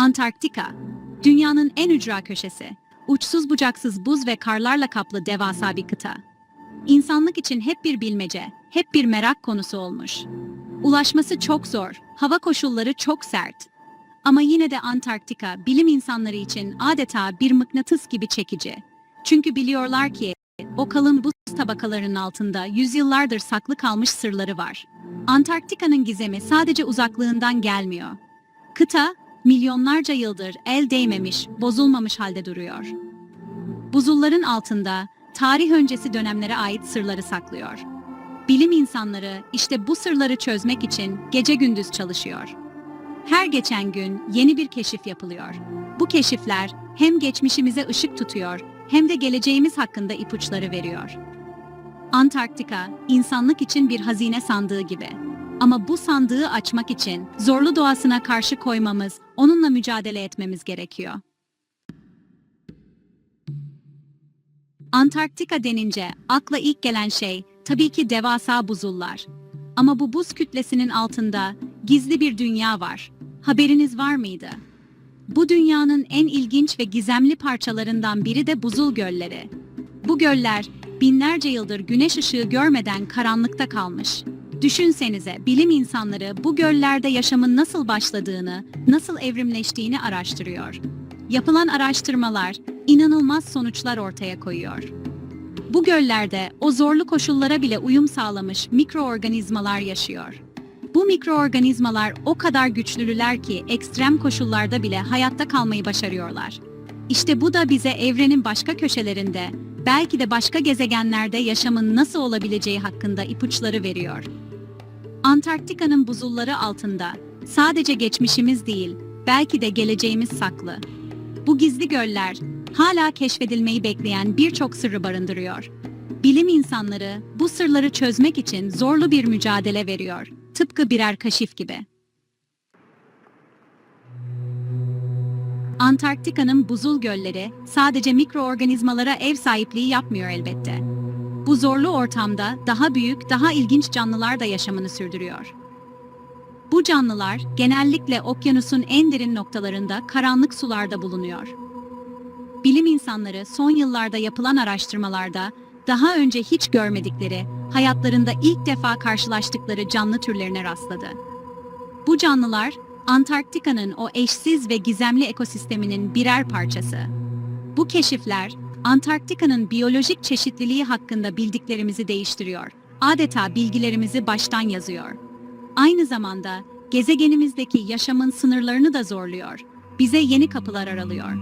Antarktika, dünyanın en ücra köşesi. Uçsuz bucaksız buz ve karlarla kaplı devasa bir kıta. İnsanlık için hep bir bilmece, hep bir merak konusu olmuş. Ulaşması çok zor, hava koşulları çok sert. Ama yine de Antarktika bilim insanları için adeta bir mıknatıs gibi çekici. Çünkü biliyorlar ki o kalın buz tabakalarının altında yüzyıllardır saklı kalmış sırları var. Antarktika'nın gizemi sadece uzaklığından gelmiyor. Kıta, milyonlarca yıldır el değmemiş, bozulmamış halde duruyor. Buzulların altında tarih öncesi dönemlere ait sırları saklıyor. Bilim insanları işte bu sırları çözmek için gece gündüz çalışıyor. Her geçen gün yeni bir keşif yapılıyor. Bu keşifler hem geçmişimize ışık tutuyor hem de geleceğimiz hakkında ipuçları veriyor. Antarktika, insanlık için bir hazine sandığı gibi. Ama bu sandığı açmak için zorlu doğasına karşı koymamız, onunla mücadele etmemiz gerekiyor. Antarktika denince akla ilk gelen şey tabii ki devasa buzullar. Ama bu buz kütlesinin altında gizli bir dünya var. Haberiniz var mıydı? Bu dünyanın en ilginç ve gizemli parçalarından biri de buzul gölleri. Bu göller binlerce yıldır güneş ışığı görmeden karanlıkta kalmış. Düşünsenize bilim insanları bu göllerde yaşamın nasıl başladığını, nasıl evrimleştiğini araştırıyor. Yapılan araştırmalar inanılmaz sonuçlar ortaya koyuyor. Bu göllerde o zorlu koşullara bile uyum sağlamış mikroorganizmalar yaşıyor. Bu mikroorganizmalar o kadar güçlüler ki ekstrem koşullarda bile hayatta kalmayı başarıyorlar. İşte bu da bize evrenin başka köşelerinde, belki de başka gezegenlerde yaşamın nasıl olabileceği hakkında ipuçları veriyor. Antarktika'nın buzulları altında sadece geçmişimiz değil, belki de geleceğimiz saklı. Bu gizli göller hala keşfedilmeyi bekleyen birçok sırrı barındırıyor. Bilim insanları bu sırları çözmek için zorlu bir mücadele veriyor. Tıpkı birer kaşif gibi. Antarktika'nın buzul gölleri sadece mikroorganizmalara ev sahipliği yapmıyor elbette. Bu zorlu ortamda daha büyük, daha ilginç canlılar da yaşamını sürdürüyor. Bu canlılar genellikle okyanusun en derin noktalarında karanlık sularda bulunuyor. Bilim insanları son yıllarda yapılan araştırmalarda daha önce hiç görmedikleri, hayatlarında ilk defa karşılaştıkları canlı türlerine rastladı. Bu canlılar Antarktika'nın o eşsiz ve gizemli ekosisteminin birer parçası. Bu keşifler Antarktika'nın biyolojik çeşitliliği hakkında bildiklerimizi değiştiriyor. Adeta bilgilerimizi baştan yazıyor. Aynı zamanda gezegenimizdeki yaşamın sınırlarını da zorluyor. Bize yeni kapılar aralıyor.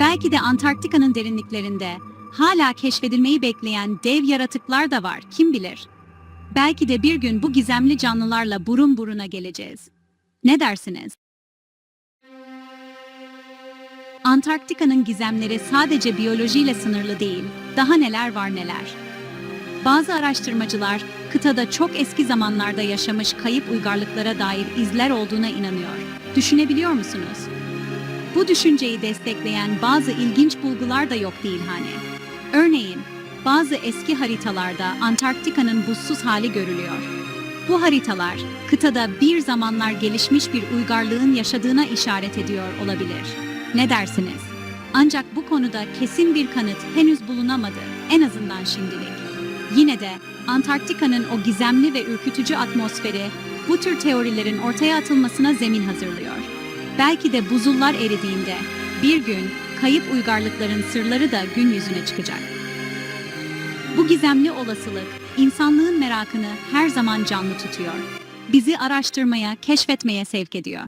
Belki de Antarktika'nın derinliklerinde hala keşfedilmeyi bekleyen dev yaratıklar da var, kim bilir? Belki de bir gün bu gizemli canlılarla burun buruna geleceğiz. Ne dersiniz? Antarktika'nın gizemleri sadece biyolojiyle sınırlı değil, daha neler var neler. Bazı araştırmacılar kıtada çok eski zamanlarda yaşamış kayıp uygarlıklara dair izler olduğuna inanıyor. Düşünebiliyor musunuz? Bu düşünceyi destekleyen bazı ilginç bulgular da yok değil hani. Örneğin, bazı eski haritalarda Antarktika'nın buzsuz hali görülüyor. Bu haritalar, kıtada bir zamanlar gelişmiş bir uygarlığın yaşadığına işaret ediyor olabilir. Ne dersiniz? Ancak bu konuda kesin bir kanıt henüz bulunamadı, en azından şimdilik. Yine de Antarktika'nın o gizemli ve ürkütücü atmosferi bu tür teorilerin ortaya atılmasına zemin hazırlıyor. Belki de buzullar eridiğinde bir gün kayıp uygarlıkların sırları da gün yüzüne çıkacak. Bu gizemli olasılık insanlığın merakını her zaman canlı tutuyor. Bizi araştırmaya, keşfetmeye sevk ediyor.